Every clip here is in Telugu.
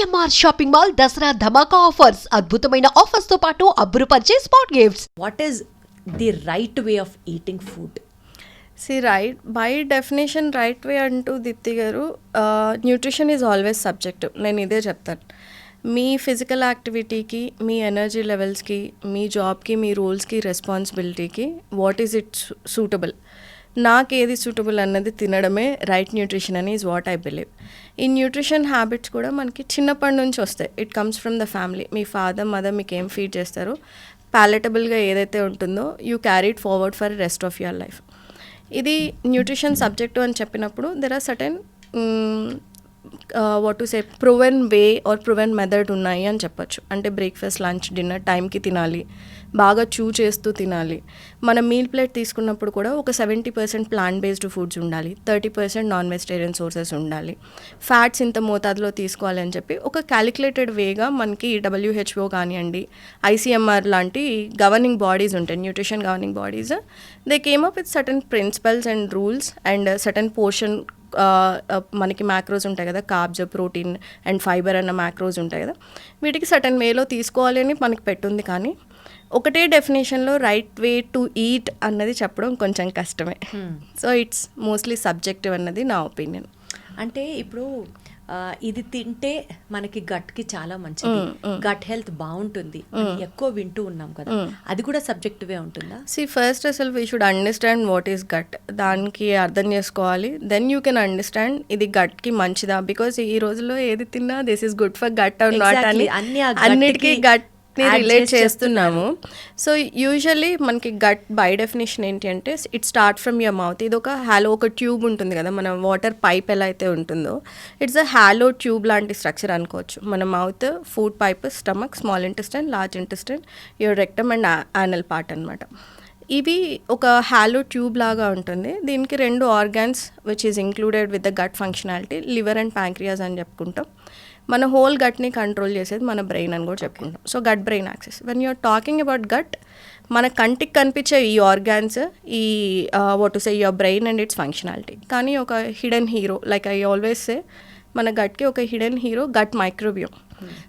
సిఎంఆర్ షాపింగ్ మాల్ దసరా ధమాకా ఆఫర్స్ అద్భుతమైన ఆఫర్స్తో పాటు అబ్బురుపరిచే spot gifts. What is the right way of eating food see right by definition right way అంటూ దీప్తి గారు న్యూట్రిషన్ ఈజ్ ఆల్వేస్ సబ్జెక్టివ్ నేను ఇదే చెప్తాను. మీ ఫిజికల్ యాక్టివిటీకి మీ ఎనర్జీ లెవెల్స్కి మీ జాబ్కి మీ రోల్స్కి రెస్పాన్సిబిలిటీకి వాట్ ఈజ్ ఇట్ సూటబుల్ నాకు ఏది సూటబుల్ అన్నది తినడమే రైట్ న్యూట్రిషన్ అని ఈజ్ వాట్ ఐ బిలీవ్ ఈ న్యూట్రిషన్ హ్యాబిట్స్ కూడా మనకి చిన్నప్పటి నుంచి వస్తాయి. It comes from the family me father mother మీకు ఏం ఫీడ్ చేస్తారో? ప్యాలెటబుల్గా ఏదైతే ఉంటుందో you carried forward for rest of your life ఇది న్యూట్రిషన్ సబ్జెక్టు అని చెప్పినప్పుడు there are certain what to say proven way or proven method ఉన్నాయి అని చెప్పొచ్చు. అంటే బ్రేక్ఫాస్ట్ లంచ్ డిన్నర్ టైంకి తినాలి. బాగా చూ చేస్తూ తినాలి. మన మీల్ ప్లేట్ తీసుకున్నప్పుడు కూడా ఒక seventy percent plant based foods ఉండాలి. Thirty percent non vegetarian sources ఉండాలి. ఫ్యాట్స్ ఇంత మోతాదులో తీసుకోవాలని చెప్పి ఒక క్యాలిక్యులేటెడ్ వేగా మనకి డబ్ల్యూహెచ్ఓ కానివ్వండి ఐసీఎంఆర్ లాంటి గవర్నింగ్ బాడీస్ ఉంటాయి. Nutrition governing bodies they came up with certain principles and rules and certain portion మనకి మ్యాక్రోస్ ఉంటాయి కదా. కార్బ్స్ ప్రోటీన్ అండ్ ఫైబర్ అన్న మ్యాక్రోస్ ఉంటాయి కదా. వీటికి సటన్ వేలో తీసుకోవాలి అని మనకి పెట్టుంది కానీ ఒకటే డెఫినేషన్లో రైట్ వే టు ఈట్ అన్నది చెప్పడం కొంచెం కష్టమే. సో ఇట్స్ మోస్ట్లీ సబ్జెక్టివ్ అన్నది నా ఒపీనియన్ అంటే ఇప్పుడు ఇది తింటే మనకి గట్కి చాలా మంచిది. గట్ హెల్త్ బాగుంటుంది. అని ఎక్కువ వింటూ ఉన్నాం కదా. అది కూడా సబ్జెక్టివే ఉంటుందా? సి ఫస్ట్ అసలు we should understand what is gut దానికి అర్థం చేసుకోవాలి. దెన్ యూ కెన్ అండర్స్టాండ్ ఇది గట్కి మంచిదా? బికాస్ ఈ రోజుల్లో ఏది తిన్నా this is good for gut or not అని అన్నిటికీ గట్ రిలేట్ చేసి చేస్తున్నాము. సో యూజువల్లీ మనకి గట్ బై డెఫినేషన్ ఏంటి అంటే it start from your mouth ఇది ఒక హ్యాలో ఒక ట్యూబ్ ఉంటుంది కదా మన వాటర్ పైప్ ఎలా అయితే ఉంటుందో. ఇట్స్ అ హ్యాలో ట్యూబ్ లాంటి స్ట్రక్చర్ అనుకోవచ్చు. మన mouth food pipe stomach small intestine large intestine your rectum and anal part అనమాట ఇవి ఒక హ్యాలో ట్యూబ్ లాగా ఉంటుంది. దీనికి రెండు organs which is included with the gut functionality liver and pancreas అని చెప్పుకుంటాం. మన హోల్ గట్ని కంట్రోల్ చేసేది మన బ్రెయిన్ అని కూడా చెప్పుకుంటాం. So gut brain axis when you're talking about gut మన కంటికి కనిపించే ఈ ఆర్గాన్స్ ఈ what to say your brain and its functionality కానీ ఒక hidden hero like I always say మన గట్కి ఒక hidden hero gut microbiome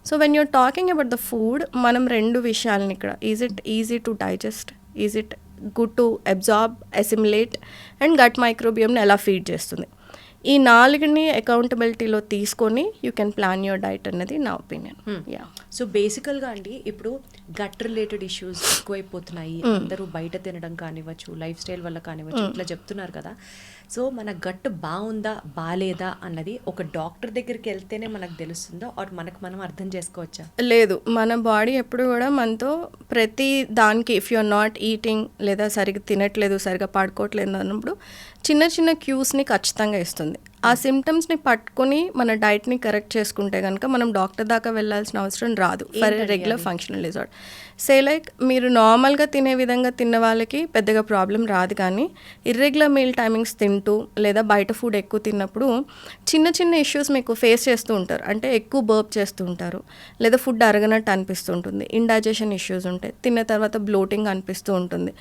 so when you're talking about the food మనం రెండు విషయాలని ఇక్కడ is it easy to digest is it good to absorb assimilate and gut మైక్రోబియంని ఎలా ఫీడ్ చేస్తుంది? ఈ నాలుగుని అకౌంటబిలిటీలో తీసుకొని you can plan your diet అన్నది నా ఒపీనియన్ యా సో బేసికల్గా అండి ఇప్పుడు గట్ రిలేటెడ్ ఇష్యూస్ ఎక్కువైపోతున్నాయి. అందరూ బయట తినడం కానివ్వచ్చు లైఫ్ స్టైల్ వల్ల కానివ్వచ్చు ఇట్లా చెప్తున్నారు కదా. సో మన గట్ బాగుందా బాగాలేదా అన్నది ఒక డాక్టర్ దగ్గరికి వెళ్తేనే మనకు తెలుస్తుందా ఆర్ మనకు మనం అర్థం చేసుకోవచ్చా? లేదు. మన బాడీ ఎప్పుడు కూడా మనతో ప్రతి దానికి ఇఫ్ యూఆర్ నాట్ ఈటింగ్ లేదా సరిగ్గా తినట్లేదు సరిగ్గా పడుకోవట్లేదు అన్నప్పుడు చిన్న చిన్న క్యూస్ని ఖచ్చితంగా ఇస్తుంది. ఆ సిమ్టమ్స్ని పట్టుకొని మన డైట్ని కరెక్ట్ చేసుకుంటే కనుక మనం డాక్టర్ దాకా వెళ్ళాల్సిన అవసరం రాదు for regular functional disorder say like మీరు నార్మల్గా తినే విధంగా తిన్న వాళ్ళకి పెద్దగా ప్రాబ్లం రాదు కానీ ఇర్రెగ్యులర్ మీల్ టైమింగ్స్ తింటూ లేదా బయట ఫుడ్ ఎక్కువ తిన్నప్పుడు చిన్న చిన్న ఇష్యూస్ మీకు ఫేస్ చేస్తూ ఉంటారు. అంటే ఎక్కువ బర్ప్ చేస్తూ ఉంటారు. లేదా ఫుడ్ అరగనట్టు అనిపిస్తూ ఉంటుంది. ఇండైజెషన్ ఇష్యూస్ ఉంటాయి. తిన్న తర్వాత బ్లోటింగ్ అనిపిస్తూ ఉంటుంది.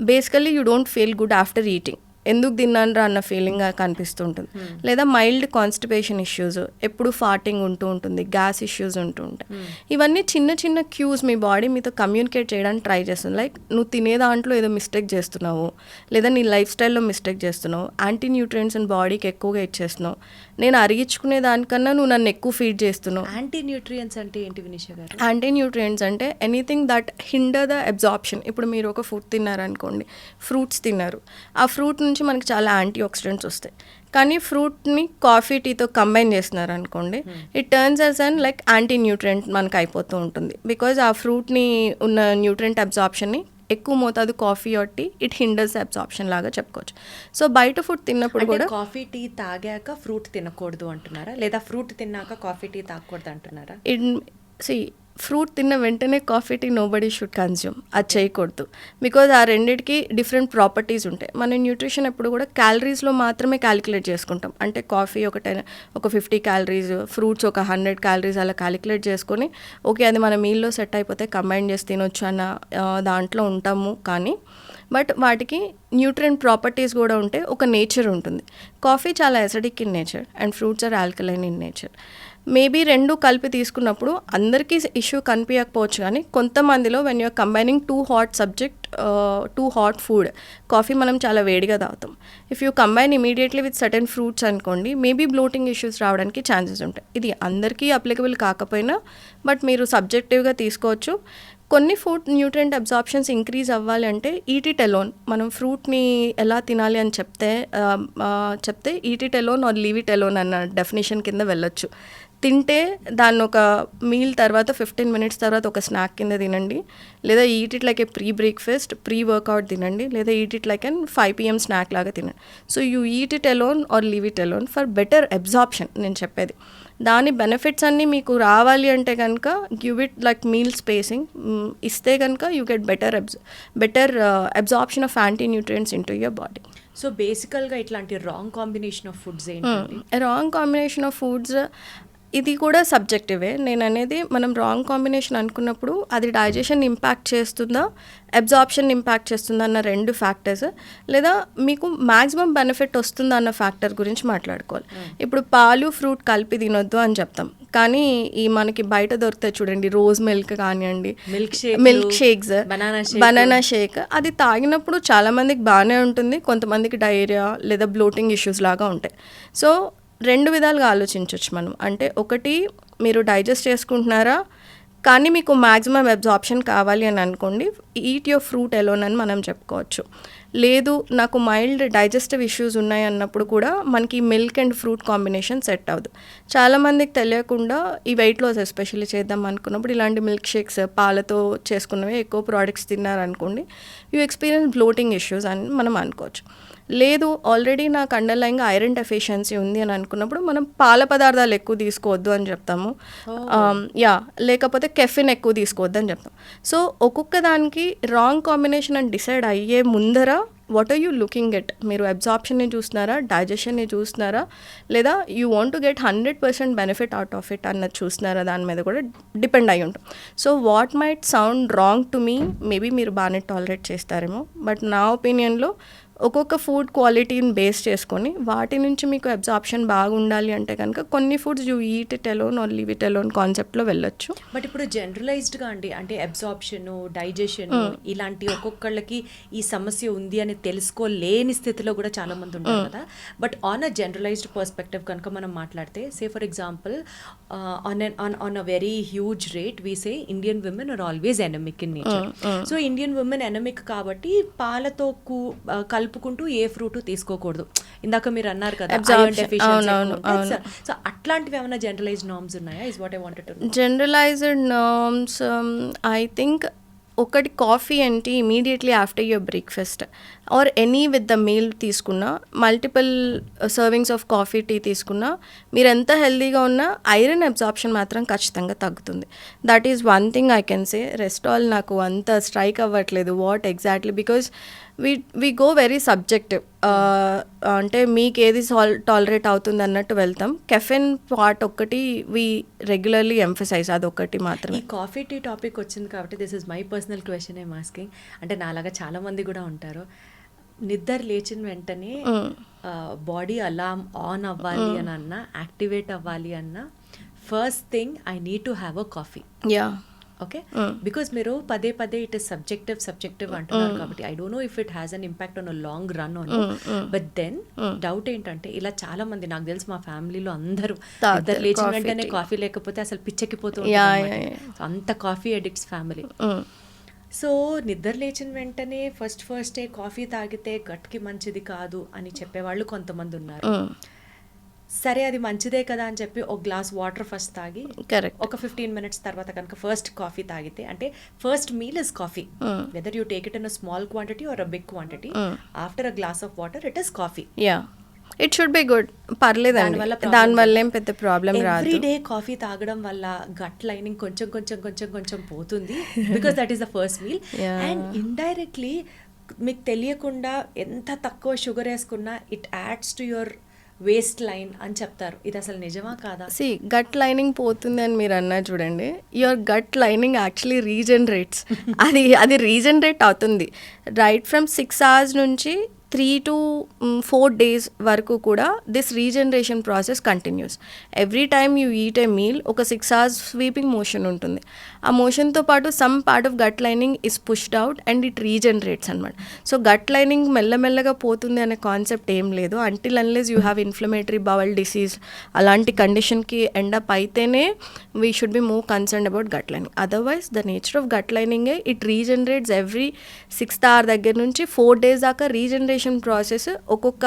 Basically you don't feel good after eating ఎందుకు తిన్నానరా అన్న ఫీలింగ్ కనిపిస్తూ ఉంటుంది లేదా మైల్డ్ కాన్స్టిపేషన్ ఇష్యూస్ ఎప్పుడు ఫార్టింగ్ ఉంటూ ఉంటుంది గ్యాస్ ఇష్యూస్ ఉంటూ ఉంటాయి. ఇవన్నీ చిన్న చిన్న క్యూస్ మీ బాడీ మీతో కమ్యూనికేట్ చేయడానికి ట్రై చేస్తుంది. లైక్ నువ్వు తినే దాంట్లో ఏదో మిస్టేక్ చేస్తున్నావు లేదా నీ లైఫ్ స్టైల్లో మిస్టేక్ చేస్తున్నావు యాంటీ న్యూట్రియంట్స్ బాడీకి ఎక్కువగా ఇచ్చేస్తున్నావు. నేను అరిగించుకునే దానికన్నా నువ్వు నన్ను ఎక్కువ ఫీడ్ చేస్తున్నావు. యాంటీ న్యూట్రియన్స్ అంటే ఏంటి వినిష గారు? యాంటీ న్యూట్రియంట్స్ అంటే anything that hinder the absorption ఇప్పుడు మీరు ఒక ఫుడ్ తిన్నారనుకోండి ఫ్రూట్స్ తిన్నారు. ఆ ఫ్రూట్ నుంచి మనకి చాలా యాంటీ ఆక్సిడెంట్స్ వస్తాయి. కానీ ఫ్రూట్ని కాఫీ టీతో కంబైన్ చేస్తున్నారు అనుకోండి it turns as and like anti nutrient మనకు అయిపోతూ ఉంటుంది. బికాజ్ ఆ ఫ్రూట్ని ఉన్న న్యూట్రియంట్ అబ్జార్ప్షన్ని ఎక్కువ మోతాదు కాఫీ ఒట్టి ఇట్ హిండర్స్ అబ్జార్ప్షన్ లాగా చెప్పుకోవచ్చు. సో బయట ఫుడ్ తిన్నప్పుడు కూడా కాఫీ టీ తాగాక ఫ్రూట్ తినకూడదు అంటున్నారా? లేదా ఫ్రూట్ తిన్నాక కాఫీ టీ తాగకూడదు అంటున్నారా? ఇన్ సి ఫ్రూట్ తిన్న వెంటనే coffee tea nobody should consume అది చేయకూడదు. బికాజ్ ఆ రెండింటికి డిఫరెంట్ ప్రాపర్టీస్ ఉంటాయి. మన న్యూట్రిషన్ ఎప్పుడు కూడా క్యాలరీస్లో మాత్రమే క్యాలిక్యులేట్ చేసుకుంటాం. అంటే కాఫీ ఒక టెన్ ఒక ఫిఫ్టీ క్యాలరీస్ ఫ్రూట్స్ ఒక హండ్రెడ్ క్యాలరీస్ అలా క్యాలిక్యులేట్ చేసుకొని ఓకే అది మన మీల్లో సెట్ అయిపోతే కంబైన్ చేసి తినొచ్చు అన్న దాంట్లో ఉంటాము కానీ బట్ వాటికి న్యూట్రియంట్ ప్రాపర్టీస్ కూడా ఉంటే ఒక నేచర్ ఉంటుంది. కాఫీ చాలా acidic in nature and fruits are alkaline in nature maybe రెండు కలిపి తీసుకున్నప్పుడు అందరికీ ఇష్యూ కనిపించకపోవచ్చు కానీ కొంతమందిలో when you're combining two hot subject two hot food coffee మనం చాలా వేడిగా తాగుతాం. If you combine immediately with certain fruits అనుకోండి మేబీ బ్లోటింగ్ ఇష్యూస్ రావడానికి ఛాన్సెస్ ఉంటాయి. ఇది అందరికీ అప్లికబుల్ కాకపోయినా బట్ మీరు సబ్జెక్టివ్గా తీసుకోవచ్చు. కొన్ని ఫుడ్ న్యూట్రియంట్ అబ్జార్ప్షన్స్ ఇంక్రీజ్ అవ్వాలి అంటే ఈటిటెలోన్ మనం ఫ్రూట్ని ఎలా తినాలి అని చెప్తే um, uh, చెప్తే ఈటిటెలోన్ ఆర్ లీవిటెలోన్ అన్న డెఫినేషన్ కింద వెళ్ళొచ్చు. తింటే దాన్ని ఒక మీల్ తర్వాత ఫిఫ్టీన్ మినిట్స్ తర్వాత ఒక స్నాక్ కింద తినండి. లేదా eat it like a pre breakfast pre workout తినండి. లేదా eat it like an five PM snack లాగా తినండి. So you eat it alone or leave it alone for better absorption నేను చెప్పేది. దాని బెనిఫిట్స్ అన్నీ మీకు రావాలి అంటే కనుక give it like meal spacing ఇస్తే కనుక you get better abs better absorption of anti nutrients into your body so బేసికల్గా ఇట్లాంటి రాంగ్ కాంబినేషన్ ఆఫ్ ఫుడ్స్ ఏంటండి? రాంగ్ కాంబినేషన్ ఆఫ్ ఫుడ్స్ ఇది కూడా సబ్జెక్టివే నేను అనేది మనం రాంగ్ కాంబినేషన్ అనుకున్నప్పుడు అది డైజెషన్ ఇంపాక్ట్ చేస్తుందా అబ్జార్ప్షన్ ఇంపాక్ట్ చేస్తుందా అన్న రెండు ఫ్యాక్టర్స్ లేదా మీకు మ్యాక్సిమం బెనిఫిట్ వస్తుందా అన్న ఫ్యాక్టర్ గురించి మాట్లాడుకోవాలి. ఇప్పుడు పాలు ఫ్రూట్ కలిపి తినొద్దు అని చెప్తాం. కానీ ఈ మనకి బయట దొరుకుతాయి చూడండి రోజ్ మిల్క్ కానివ్వండి Milk shake milk shakes. Banana shake అది తాగినప్పుడు చాలా మందికి బాగానే ఉంటుంది. కొంతమందికి డైరియా లేదా బ్లోటింగ్ ఇష్యూస్ లాగా ఉంటాయి. సో రెండు విధాలుగా ఆలోచించవచ్చు మనం. అంటే ఒకటి మీరు డైజెస్ట్ చేసుకుంటున్నారా? కానీ మీకు మ్యాక్సిమం అబ్జార్ప్షన్ కావాలి అని అనుకోండి ఈట్ యువర్ ఫ్రూట్ ఎలోన్ అని మనం చెప్పుకోవచ్చు. లేదు నాకు మైల్డ్ డైజెస్టివ్ ఇష్యూస్ ఉన్నాయి అన్నప్పుడు కూడా మనకి milk and fruit combination set అవ్వదు. చాలామందికి తెలియకుండా ఈ వెయిట్ లాస్ ఎస్పెషల్లీ చేద్దాం అనుకున్నప్పుడు ఇలాంటి మిల్క్ షేక్స్ పాలతో చేసుకున్నవి ఎక్కువ ప్రోడక్ట్స్ తిన్నారనుకోండి యూ ఎక్స్పీరియన్స్ బ్లోటింగ్ ఇష్యూస్ అని మనం అనుకోవచ్చు. లేదు ఆల్రెడీ నాకు అండర్లైన్గా ఐరన్ డెఫిషియన్సీ ఉంది అని అనుకున్నప్పుడు మనం పాల పదార్థాలు ఎక్కువ తీసుకోవద్దు అని చెప్తాము. యా లేకపోతే కెఫిన్ ఎక్కువ తీసుకోవద్దు అని చెప్తాం. సో ఒక్కొక్క దానికి రాంగ్ కాంబినేషన్ అని డిసైడ్ అయ్యే ముందర what are you looking at మీరు అబ్జార్ప్షన్ని చూస్తున్నారా? డైజెషన్ని చూస్తున్నారా? లేదా you want to get hundred percent benefit out of it అన్నది చూస్తున్నారా? దాని మీద కూడా డిపెండ్ అయి ఉంటుంది so what might sound wrong to me maybe మీరు బాగానే టాలరేట్ చేస్తారేమో. బట్ నా ఒపీనియన్లో ఒక్కొక్క ఫుడ్ క్వాలిటీని బేస్ చేసుకొని వాటి నుంచి మీకు అబ్జార్ప్షన్ బాగా ఉండాలి అంటే కనుక కొన్ని foods you eat it alone or leave it alone కాన్సెప్ట్లో వెళ్ళొచ్చు. బట్ ఇప్పుడు జనరలైజ్డ్గా అండి అంటే అబ్జార్ప్షన్ డైజెషన్ ఇలాంటి ఒక్కొక్కళ్ళకి ఈ సమస్య ఉంది అని తెలుసుకోలేని స్థితిలో కూడా చాలా మంది ఉంటారు కదా. But on a generalised perspective కనుక మనం మాట్లాడితే say for example on on on a very huge rate we say Indian women are always anaemic in nature so Indian women anaemic కాబట్టి పాలతో కు- ఆ, కలుపుకుంటూ ఏ ఫ్రూట్ తీసుకోకూడదు. ఇందాక మీరు అన్నారు కదా. సో అట్లాంటివి ఏమైనా జనరలైజ్డ్ నార్మ్స్ ఉన్నాయా? Is what I wanted to generalised norms I think ఒకటి కాఫీ అంటే immediately after your breakfast or any with the meal తీసుకున్నా multiple servings of coffee tea తీసుకున్నా మీరు ఎంత హెల్తీగా ఉన్నా ఐరన్ అబ్జార్ప్షన్ మాత్రం ఖచ్చితంగా తగ్గుతుంది. That is one thing I can say rest all నాకు అంత స్ట్రైక్ అవ్వట్లేదు. What exactly because we we go very subjective అంటే మీకు ఏది సాల్ టాలరేట్ అవుతుంది అన్నట్టు వెళ్తాం. కెఫెన్ పార్ట్ ఒక్కటి వీ రెగ్యులర్లీ ఎంఫసైజ్ అదొకటి ఈ మాత్రమే కాఫీ టీ టాపిక్ వచ్చింది కాబట్టి this is my personal question am asking అంటే నాలాగా చాలా మంది కూడా ఉంటారు. నిద్ర లేచిన వెంటనే బాడీ అలామ్ ఆన్ అవ్వాలి అని అన్నా యాక్టివేట్ అవ్వాలి అన్నా first thing I need to have a coffee yeah okay because మీరు పదే పదే ఇట్ ఇస్ సబ్జెక్టివ్ సబ్జెక్టివ్ అంటున్నారు కాబట్టి I don't know if it has an impact on long run on but then doubt ఏంటంటే ఇలా చాలా మంది నాకు తెలిసి మా ఫ్యామిలీలో అందరూ ఇద్దరు లేచిన వెంటనే. కాఫీ లేకపోతే అసలు పిచ్చెక్కిపోతూ అంత కాఫీ అడిక్ట్స్ ఫ్యామిలీ సో నిద్ర లేచిన వెంటనే ఫస్ట్ ఫస్ట్ కాఫీ తాగితే గట్కి మంచిది కాదు అని చెప్పేవాళ్ళు కొంతమంది ఉన్నారు. సరే అది మంచిదే కదా అని చెప్పి ఒక గ్లాస్ వాటర్ ఫస్ట్ తాగి కరెక్ట్ ఒక ఫిఫ్టీన్ మినిట్స్ తర్వాత కనుక ఫస్ట్ కాఫీ తాగితే అంటే first meal is coffee. Whether you take it in a small quantity or a big quantity. After a glass of water it is coffee yeah it should be good దానివల్ల problem దానివల్ల ఏం పెద్ద ప్రాబ్లం రాదు. ఎవ్రీ డే కాఫీ తాగడం వల్ల గట్ లైనింగ్ కొంచెం కొంచెం కొంచెం కొంచెం పోతుంది because that is the first meal. And indirectly మీకు తెలియకుండా ఎంత తక్కువ షుగర్ వేసుకున్నా it adds to your waistline అని చెప్తారు. ఇది అసలు నిజమా కాదా? సి గట్ లైనింగ్ పోతుంది అని మీరు అన్నారు చూడండి. Your gut lining actually regenerates అది అది రీజనరేట్ అవుతుంది. రైట్ ఫ్రమ్ సిక్స్ అవర్స్ నుంచి త్రీ టు ఫోర్ డేస్ వరకు కూడా this regeneration process continues every time you eat a meal ఒక సిక్స్ అవర్స్ స్వీపింగ్ మోషన్ ఉంటుంది. ఆ మోషన్తో పాటు some part of gut lining is pushed out and it regenerates అనమాట సో గట్ లైనింగ్ మెల్లమెల్లగా పోతుంది అనే కాన్సెప్ట్ ఏం లేదు. Until unless you have inflammatory bowel disease అలాంటి కండిషన్కి ఎండప్ అయితేనే we should be more concern about gut lining otherwise the nature of gut లైనింగే it regenerates every sixth hour దగ్గర నుంచి ఫోర్ డేస్ దాకా రీజనరేషన్ ప్రాసెస్ ఒక్కొక్క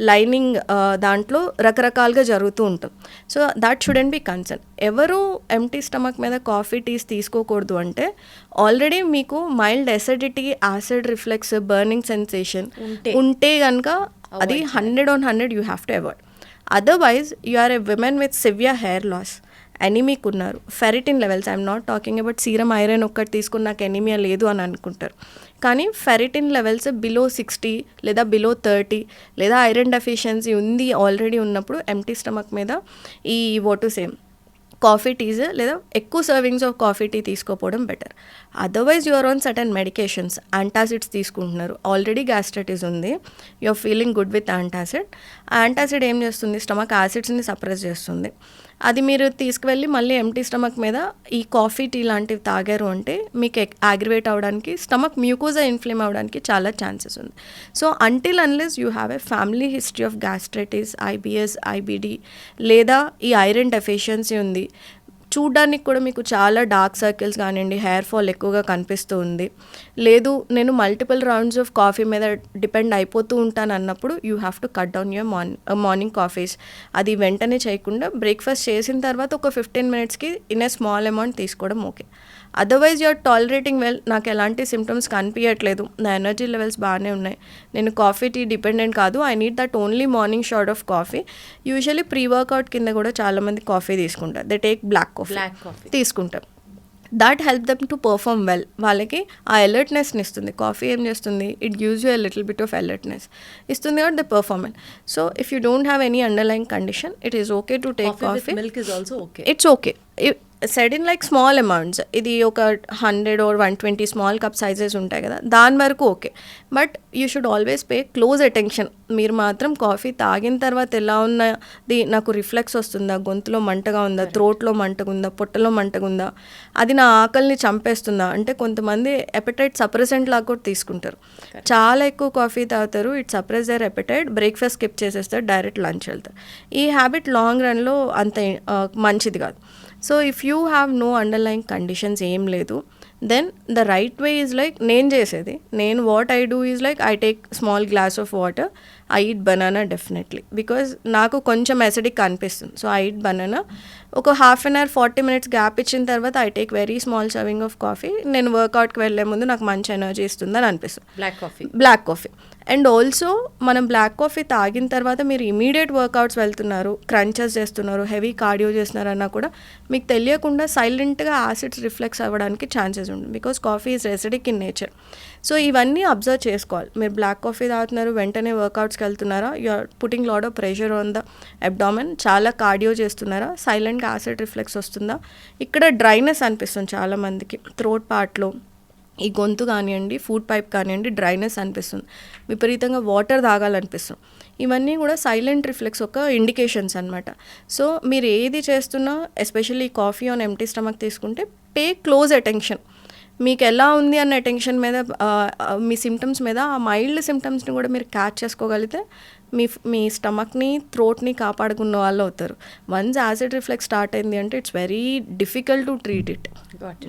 లైనింగ్ దాంట్లో రకరకాలుగా జరుగుతూ ఉంటుంది so that shouldn't be concern ఎవరు ఎంటీ స్టమక్ మీద కాఫీ టీస్ తీసుకోకూడదు అంటే ఆల్రెడీ మీకు mild acidity acid reflux burning sensation ఉంటే. ఉంటే కనుక అది hundred on hundred you have to avoid otherwise you are a women with severe hair loss anaemic ఉన్నారు ferritin levels I'm not talking about serum iron ఒక్కటి తీసుకుని నాకు ఎనిమియా లేదు అని అనుకుంటారు. కానీ ఫెరిటిన్ లెవెల్స్ బిలో సిక్స్టీ లేదా బిలో థర్టీ లేదా ఐరన్ డెఫిషియన్సీ ఉంది ఆల్రెడీ ఉన్నప్పుడు ఎంటీ స్టమక్ మీద ఈ వాటు సేమ్ కాఫీ టీస్ లేదా ఎక్కువ servings of coffee tea తీసుకోపోవడం better otherwise you're on certain medications antacids తీసుకుంటున్నారు. ఆల్రెడీ గ్యాస్ట్రైటిస్ ఉంది. You're feeling good with antacid antacid ఏం చేస్తుంది? స్టమక్ యాసిడ్స్ని సప్రెస్ చేస్తుంది. అది మీరు తీసుకువెళ్ళి మళ్ళీ ఎంటీ స్టమక్ మీద ఈ కాఫీ టీ లాంటివి తాగారు అంటే మీకు యాగ్రివేట్ అవ్వడానికి స్టమక్ మ్యూకోజా ఇన్ఫ్లేమ్ అవ్వడానికి చాలా ఛాన్సెస్ ఉంది. So until unless you have a family history of gastritis IBS IBD లేదా ఈ ఐరన్ డెఫిషియన్సీ ఉంది చూడ్డానికి కూడా మీకు చాలా డార్క్ సర్కిల్స్ కానివ్వండి హెయిర్ ఫాల్ ఎక్కువగా కనిపిస్తూ ఉంది. లేదు నేను మల్టిపుల్ రౌండ్స్ ఆఫ్ కాఫీ మీద డిపెండ్ అయిపోతూ ఉంటాను అన్నప్పుడు you have to cut down your morning morning coffees. అది వెంటనే చేయకుండా బ్రేక్ఫాస్ట్ చేసిన తర్వాత ఒక ఫిఫ్టీన్ మినిట్స్కి ఇన్ ఏ స్మాల్ అమౌంట్ తీసుకోవడం okay. Otherwise you're tolerating well నాకు ఎలాంటి సిమ్టమ్స్ కనిపించట్లేదు నా ఎనర్జీ లెవెల్స్ బాగానే ఉన్నాయి. నేను కాఫీ టీ డిపెండెంట్ కాదు. I need that only morning shot of coffee usually pre workout కింద కూడా చాలామంది కాఫీ తీసుకుంటారు. They take black coffee. తీసుకుంటారు. That help them to perform well వాళ్ళకి ఆ అలర్ట్నెస్ని ఇస్తుంది. కాఫీ ఏం చేస్తుంది? It gives you a little bit of alertness ఇస్తుంది కాబట్టి the performance so if you don't have any underline condition it is okay to take coffee with coffee milk is also okay it's okay said in like small amounts ఇది ఒక hundred or one twenty small cup sizes ఉంటాయి కదా దాని వరకు okay but you should always pay close attention మీరు మాత్రం కాఫీ తాగిన తర్వాత ఎలా ఉన్నది నాకు రిఫ్లెక్స్ వస్తుందా గొంతులో మంటగా ఉందా త్రోట్లో మంటగా ఉందా పొట్టలో మంటగా ఉందా అది నా ఆకలిని చంపేస్తుందా? అంటే కొంతమంది ఎపెటైట్ సప్రెసెంట్ లాగా కూడా తీసుకుంటారు. చాలా ఎక్కువ కాఫీ తాగుతారు it suppress their appetite breakfast skip చేసేస్తారు డైరెక్ట్ లంచ్ వెళ్తారు. ఈ హ్యాబిట్ లాంగ్ రన్లో అంత మంచిది కాదు. So if you have no underline conditions ఏం లేదు then the right way is like నేను చేసేది నేను what I do is like I take small glass of water I eat banana definitely because నాకు కొంచెం ఎసిడిక్ అనిపిస్తుంది. సో ఐ ఈట్ బనానా ఒక half an hour forty minutes gap ఇచ్చిన తర్వాత I take very small serving of coffee నేను వర్కౌట్కి వెళ్ళే ముందు నాకు మంచి ఎనర్జీ ఇస్తుందని అనిపిస్తుంది. Black coffee black coffee and also మనం బ్లాక్ కాఫీ తాగిన తర్వాత మీరు ఇమీడియట్ వర్కౌట్స్ వెళ్తున్నారు క్రంచెస్ చేస్తున్నారు హెవీ కార్డియో చేస్తున్నారు అన్నా కూడా మీకు తెలియకుండా సైలెంట్గా యాసిడ్స్ రిఫ్లెక్స్ అవ్వడానికి ఛాన్సెస్ ఉంటుంది. Because coffee is acidic in nature so ఇవన్నీ అబ్జర్వ్ చేసుకోవాలి. మీరు బ్లాక్ కాఫీ తాగుతున్నారు వెంటనే వర్కౌట్స్కి వెళ్తున్నారా? You're putting load of pressure on the abdomen చాలా కార్డియో చేస్తున్నారా? సైలెంట్గా యాసిడ్ రిఫ్లెక్స్ వస్తుందా? ఇక్కడ డ్రైనెస్ అనిపిస్తుంది చాలామందికి. థ్రోట్ పార్ట్లో ఈ గొంతు కానివ్వండి ఫుడ్ పైప్ కానివ్వండి డ్రైనెస్ అనిపిస్తుంది. విపరీతంగా వాటర్ తాగాలనిపిస్తుంది. ఇవన్నీ కూడా సైలెంట్ రిఫ్లెక్స్ ఒక ఇండికేషన్స్ అనమాట సో మీరు ఏది చేస్తున్నా especially coffee on empty stomach తీసుకుంటే పే క్లోజ్ అటెన్షన్ మీకు ఎలా ఉంది అన్న అటెన్షన్ మీద మీ సిమ్టమ్స్ మీద ఆ మైల్డ్ సిమ్టమ్స్ని కూడా మీరు క్యాచ్ చేసుకోగలిగితే మీ మీ స్టమక్ని థ్రోట్ని కాపాడుకున్న వాళ్ళు అవుతారు. వన్స్ యాసిడ్ రిఫ్లెక్స్ స్టార్ట్ అయింది అంటే it's very difficult to treat it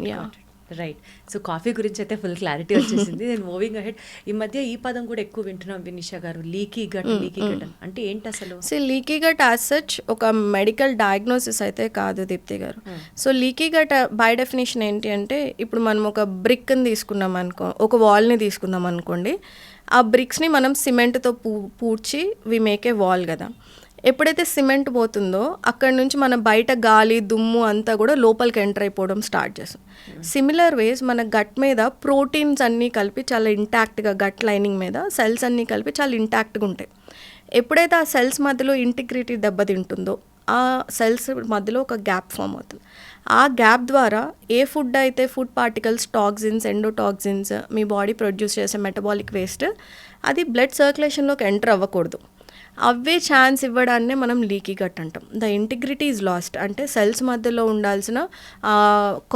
Yeah. Right so coffee గురించి అయితే ఫుల్ క్లారిటీ వచ్చేసింది. నేను మూవింగ్ అహెడ్ ఈ మధ్య ఈ పదం కూడా ఎక్కువ వింటున్నాం వినిషా గారు. Leaky gut leaky gut. అంటే ఏంటి అసలు? So leaky gut as such ఒక మెడికల్ డయాగ్నోసిస్ అయితే కాదు దీప్తి గారు. So leaky gut by definition ఏంటి అంటే ఇప్పుడు మనం ఒక బ్రిక్ని తీసుకున్నాం అనుకో ఒక వాల్ని తీసుకున్నాం అనుకోండి ఆ బ్రిక్స్ని మనం సిమెంట్తో పూ పూడ్చి వి మేక్ ఏ వాల్ కదా. ఎప్పుడైతే సిమెంట్ పోతుందో అక్కడ నుంచి మన బయట గాలి దుమ్ము అంతా కూడా లోపలికి ఎంటర్ అయిపోవడం స్టార్ట్ చేస్తాం సిమిలర్ వేస్ మన గట్ మీద ప్రోటీన్స్ అన్నీ కలిపి చాలా ఇంటాక్ట్గా గట్ లైనింగ్ మీద సెల్స్ అన్నీ కలిపి చాలా ఇంటాక్ట్గా ఉంటాయి. ఎప్పుడైతే ఆ సెల్స్ మధ్యలో ఇంటిగ్రిటీ దెబ్బతింటుందో ఆ సెల్స్ మధ్యలో ఒక గ్యాప్ ఫామ్ అవుతుంది. ఆ గ్యాప్ ద్వారా ఏ ఫుడ్ అయితే ఫుడ్ పార్టికల్స్ టాక్సిన్స్ ఎండోటాక్సిన్స్ మీ బాడీ ప్రొడ్యూస్ చేసే మెటబాలిక్ వేస్ట్ అది బ్లడ్ సర్క్యులేషన్లోకి ఎంటర్ అవ్వకూడదు. అవే ఛాన్స్ ఇవ్వడాన్నే మనం లీకీ గట్ అంటాం. ద ఇంటిగ్రిటీ ఈజ్ లాస్ట్ అంటే సెల్స్ మధ్యలో ఉండాల్సిన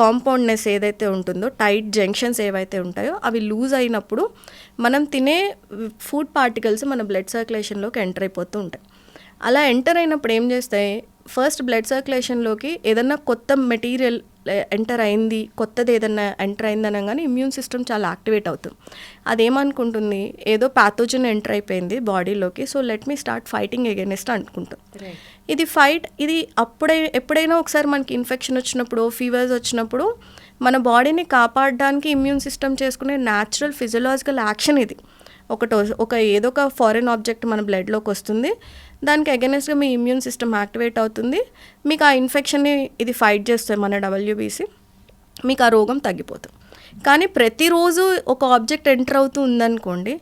కాంపౌండ్నెస్ ఏదైతే ఉంటుందో టైట్ జంక్షన్స్ ఏవైతే ఉంటాయో అవి లూజ్ అయినప్పుడు మనం తినే ఫుడ్ పార్టికల్స్ మన బ్లడ్ సర్క్యులేషన్లోకి ఎంటర్ అయిపోతూ ఉంటాయి. అలా ఎంటర్ అయినప్పుడు ఏం చేస్తాయి? ఫస్ట్ బ్లడ్ సర్క్యులేషన్లోకి ఏదన్నా కొత్త మెటీరియల్ ఎంటర్ అయింది కొత్తది ఏదన్నా ఎంటర్ అయింది అనగానే ఇమ్యూన్ సిస్టమ్ చాలా యాక్టివేట్ అవుతుంది. అదేమనుకుంటుంది? ఏదో ప్యాథోజన్ ఎంటర్ అయిపోయింది బాడీలోకి so let me start fighting against అనుకుంటుంది. ఇది ఫైట్ ఇది అప్పుడే ఎప్పుడైనా ఒకసారి మనకి ఇన్ఫెక్షన్ వచ్చినప్పుడు ఫీవర్స్ వచ్చినప్పుడు మన బాడీని కాపాడడానికి ఇమ్యూన్ సిస్టమ్ చేసుకునే న్యాచురల్ ఫిజియలాజికల్ యాక్షన్ ఇది. ఒకటి ఒక ఏదో ఒక ఫారిన్ ఆబ్జెక్ట్ మన బ్లడ్లోకి వస్తుంది. దానికి అగెనెస్ట్గా మీ ఇమ్యూన్ సిస్టమ్ యాక్టివేట్ అవుతుంది. మీకు ఆ ఇన్ఫెక్షన్ని ఇది ఫైట్ చేస్తుంది మన డబ్ల్యూబీసీ మీకు ఆ రోగం తగ్గిపోతుంది. కానీ ప్రతిరోజు ఒక ఆబ్జెక్ట్ ఎంటర్ అవుతూ ఉందనుకోండి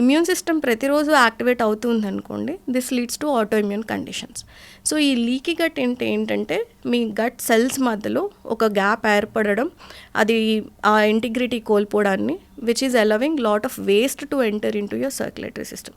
ఇమ్యూన్ సిస్టమ్ ప్రతిరోజు యాక్టివేట్ అవుతూ ఉందనుకోండి this leads to autoimmune conditions so ఈ లీకీ గట్ ఏంటి ఏంటంటే మీ గట్ సెల్స్ మధ్యలో ఒక గ్యాప్ ఏర్పడడం అది ఆ integrity కోల్పోవడాన్ని which is allowing lot of waste to enter into your circulatory system